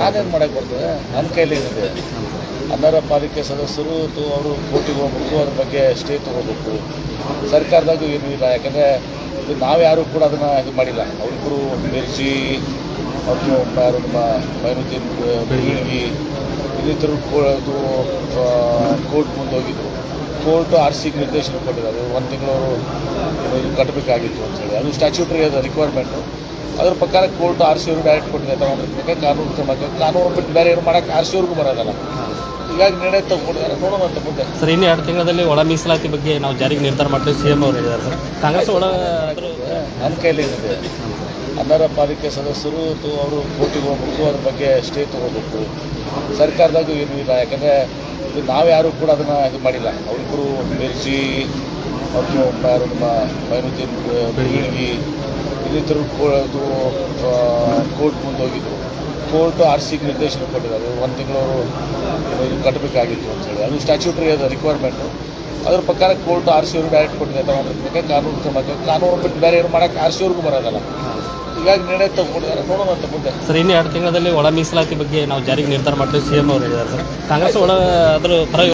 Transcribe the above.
ನಾನೇನು ನನ್ನ ಕೈಲಿ ಏನಿದೆ ಪಾಲಿಕೆ ಸದಸ್ಯರು ಅವರು ಕೋರ್ಟಿಗೆ ಹೋಗ್ಬೇಕು, ಅದ್ರ ಬಗ್ಗೆ ಸ್ಟೇ ತೊಗೋಬೇಕು. ಸರ್ಕಾರದಾಗೂ ಏನೂ ಇಲ್ಲ, ಯಾಕಂದರೆ ಇದು ನಾವ್ಯಾರೂ ಕೂಡ ಅದನ್ನು ಇದು ಮಾಡಿಲ್ಲ. ಅವ್ರಿಬ್ರು ಮಿರ್ಚಿ ಮತ್ತು ಯಾರು ನಮ್ಮ ಮೈನುದ್ದೀನ್ ಬೆಳಗಿ ಇನ್ನಿತರು ಅದು ಕೋರ್ಟ್ ಮುಂದೆ ಹೋಗಿದ್ರು. ಕೋರ್ಟ್ ಆರ್ ಸಿಗೆ ನಿರ್ದೇಶನ ಕೊಟ್ಟಿದ್ದಾರೆ. ಒಂದು ತಿಂಗಳು ಅವರು ಇದು ಕಟ್ಟಬೇಕಾಗಿತ್ತು ಅಂತೇಳಿ ಅದು ಸ್ಟ್ಯಾಚ್ಯೂಟ್ರಿ ಅದು ರಿಕ್ವೈರ್ಮೆಂಟು ಅದ್ರ ಪ್ರಕಾರ ಕೋರ್ಟ್ ಆರ್ ಸಿ ಅವ್ರಿಗೆ ಡೈರೆಕ್ಟ್ ಕೊಟ್ಟಿದೆ ತಗೊಂಡಿರ್ಬೇಕು ಕಾನೂನು ಕ್ರಮ? ಕಾನೂನು ಬಿಟ್ಟು ಬೇರೆ ಏನು ಮಾಡಕ್ಕೆ ಆರ್ ಸಿ ಅವ್ರಿಗೂ ಬರೋದಲ್ಲ. ಹೀಗಾಗಿ ನಿರ್ಣಯ ತಗೊಂಡಿದ್ದಾರೆ. ನೋಡೋಣ ಅಂತ ಮುಂದೆ. ಸರ್ ಇನ್ನು ಎರಡು ತಿಂಗಳಲ್ಲಿ ಒಳ ಮೀಸಲಾತಿ ಬಗ್ಗೆ ನಾವು ಜಾರಿಗೆ ನಿರ್ಧಾರ ಮಾಡ್ತೀವಿ. ಸಿ ಎಂ ಅವರು ಹೇಳಿದ್ದಾರೆ ಸರ್. ಕಾಂಗ್ರೆಸ್ ಒಳ ನನ್ನ ಕೈಲಿ ಏನಿದೆ? ಅನರ್ಹ ಪಾಲಿಕೆ ಸದಸ್ಯರು ಅವರು ಕೋರ್ಟಿಗೆ ಹೋಗ್ಬೇಕು ಅದ್ರ ಬಗ್ಗೆ ಸ್ಟೇ ತೊಗೋಬೇಕು. ಸರ್ಕಾರದಾಗ ಏನೂ ಇಲ್ಲ. ಯಾಕಂದರೆ ಇದು ನಾವ್ಯಾರೂ ಕೂಡ ಅದನ್ನು ಇದು ಮಾಡಿಲ್ಲ. ಅವರಿಬ್ಬರು ಮಿರ್ಜಿ ಮತ್ತು ಯಾರು ನಮ್ಮ ಮೈನುದ್ದೀನ್ ಬೀಳ್ಗಿ ಇನ್ನಿತರು ಅದು ಕೋರ್ಟ್ ಮುಂದೆ ಹೋಗಿದ್ರು ಕೋರ್ಟ್ ಆರ್ ಸಿ ನಿರ್ದೇಶನ ಕೊಟ್ಟಿದ್ದಾರೆ. ಒಂದು ತಿಂಗಳು ಅವರು ಇದು ಕಟ್ಟಬೇಕಾಗಿತ್ತು ಅಂತೇಳಿ ಅದು ಸ್ಟ್ಯಾಚ್ಯೂಟ್ರಿ ಅದು ರಿಕ್ವೈರ್ಮೆಂಟು ಅದ್ರ ಪ್ರಕಾರ ಕೋರ್ಟ್ ಆರ್ ಸಿ ಅವ್ರಿಗೆ ಡೈರೆಕ್ಟ್ ಕೊಟ್ಟಿದೆ. ತಗೊಂಡಿರ್ಬೇಕು ಕಾನೂನು ಕ್ರಮಕ್ಕೆ ಕಾನೂನು ಬಿಟ್ಟು ಬೇರೆ ಏನು ಮಾಡೋಕ್ಕೆ ಆರ್ ಸಿ ಅವ್ರಿಗೂ ಬರೋದಲ್ಲ. ಹೀಗಾಗಿ ನಿರ್ಣಯ ತಗೊಂಡಿದ್ದಾರೆ ನೋಡೋಣ ಅಂತ ಮುಂದೆ. ಸರ್, ಇನ್ನು ಎರಡು ತಿಂಗಳಲ್ಲಿ ಒಳ ಮೀಸಲಾತಿ ಬಗ್ಗೆ ನಾವು ಜಾರಿಗೆ ನಿರ್ಧಾರ ಮಾಡ್ತೀವಿ. ಸಿ ಎಂ ಅವರು ಹೇಳಿದ್ದಾರೆ ಸರ್. ಕಾಂಗ್ರೆಸ್ ಒಳ, ಅದರ ಪರ